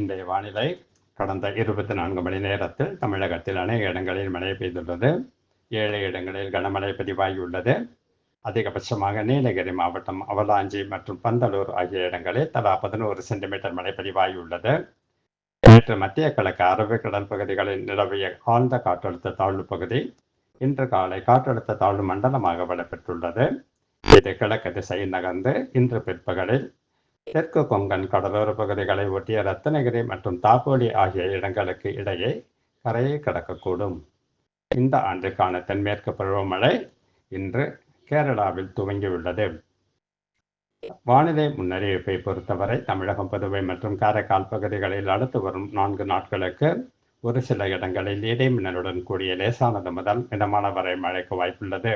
இன்றைய வானிலை கடந்த இருபத்தி நான்கு மணி நேரத்தில் தமிழகத்தில் அநேக இடங்களில் மழை பெய்துள்ளது. ஏழு இடங்களில் கனமழை பதிவாகியுள்ளது. அதிகபட்சமாக நீலகிரி மாவட்டம் அவலாஞ்சி மற்றும் பந்தலூர் ஆகிய இடங்களில் தலா பதினோரு சென்டிமீட்டர் மழை பதிவாகியுள்ளது. நேற்று மத்திய கிழக்கு அரபிக்கடல் பகுதிகளில் நிலவிய ஆழ்ந்த காற்றழுத்த தாழ்வு பகுதி இன்று காலை காற்றழுத்த தாழ்வு மண்டலமாக வலுப்பெற்றுள்ளது. இது கிழக்கு திசையில் நகர்ந்து இன்று பிற்பகலில் தெற்கு கொங்கன் கடலோர பகுதிகளை ஒட்டிய ரத்னகிரி மற்றும் தாப்போலி ஆகிய இடங்களுக்கு இடையே கரையை கடக்கக்கூடும். இந்த ஆண்டுக்கான தென்மேற்கு பருவமழை இன்று கேரளாவில் துவங்கியுள்ளது. வானிலை முன்னறிவிப்பை பொறுத்தவரை தமிழகம் புதுவை மற்றும் காரைக்கால் பகுதிகளில் அடுத்து வரும் நான்கு நாட்களுக்கு ஒரு சில இடங்களில் இடைமின்னலுடன் கூடிய லேசானது முதல் மிதமான வரை மழைக்கு வாய்ப்புள்ளது.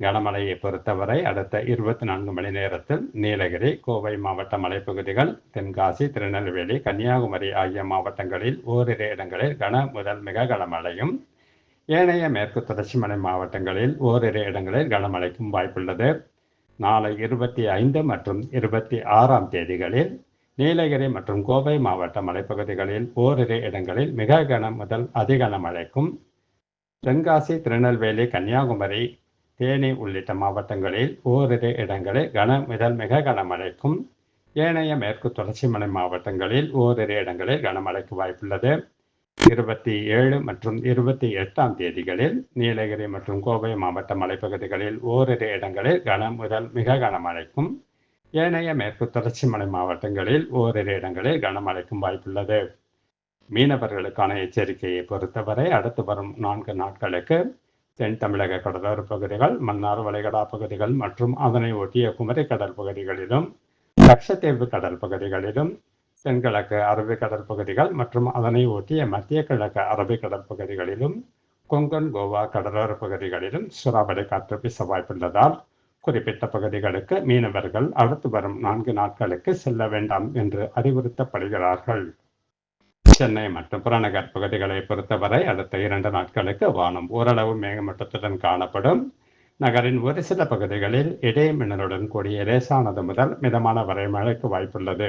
கனமழையை பொறுத்தவரை அடுத்த இருபத்தி நான்கு மணி நேரத்தில் நீலகிரி கோவை மாவட்ட மலைப்பகுதிகள் தென்காசி திருநெல்வேலி கன்னியாகுமரி ஆகிய மாவட்டங்களில் ஓரிரு இடங்களில் கன முதல் மிக கனமழையும் ஏனைய மேற்கு தொடர்ச்சி மலை மாவட்டங்களில் ஓரிரு இடங்களில் கனமழைக்கும் வாய்ப்புள்ளது. நாளை இருபத்தி ஐந்து மற்றும் இருபத்தி ஆறாம் தேதிகளில் நீலகிரி மற்றும் கோவை மாவட்ட மலைப்பகுதிகளில் ஓரிரு இடங்களில் மிக கன முதல் அதிகன மழைக்கும் தென்காசி திருநெல்வேலி கன்னியாகுமரி தேனி உள்ளிட்ட மாவட்டங்களில் ஓரிரு இடங்களில் கன முதல் மிக கனமழைக்கும் ஏனைய மேற்கு தொடர்ச்சி மலை மாவட்டங்களில் ஓரிரு இடங்களில் கனமழைக்கு வாய்ப்புள்ளது. இருபத்தி ஏழு மற்றும் இருபத்தி எட்டாம் தேதிகளில் நீலகிரி மற்றும் கோவை மாவட்ட மலைப்பகுதிகளில் ஓரிரு இடங்களில் கன முதல் மிக கனமழைக்கும் ஏனைய மேற்கு தொடர்ச்சி மலை மாவட்டங்களில் ஓரிரு இடங்களில் கனமழைக்கும் வாய்ப்புள்ளது. மீனவர்களுக்கான எச்சரிக்கையை பொறுத்தவரை அடுத்து வரும் நான்கு நாட்களுக்கு தென் தமிழக கடலோர பகுதிகள் மன்னார் வளைகடா பகுதிகள் மற்றும் அதனை ஒட்டிய குமரி கடல் பகுதிகளிலும் லட்சத்தீவு கடல் பகுதிகளிலும் தென்கிழக்கு அரபிக்கடல் பகுதிகள் மற்றும் அதனை ஒட்டிய மத்திய கிழக்கு அரபிக்கடல் பகுதிகளிலும் கொங்கன் கோவா கடலோர பகுதிகளிலும் சூறாவளி காற்று வீச வாய்ப்புள்ளதால் குறிப்பிட்ட பகுதிகளுக்கு மீனவர்கள் அடுத்து வரும் நான்கு நாட்களுக்கு செல்ல வேண்டாம் என்று அறிவுறுத்தப்படுகிறார்கள். சென்னை மற்றும் புறநகர் பகுதிகளை பொறுத்தவரை அடுத்த இரண்டு நாட்களுக்கு வானம் ஓரளவு மேகமட்டத்துடன் காணப்படும். நகரின் ஒரு சில பகுதிகளில் இடைமின்னலுடன் கூடிய லேசானது முதல் மிதமான வரை மழைக்கு வாய்ப்புள்ளது.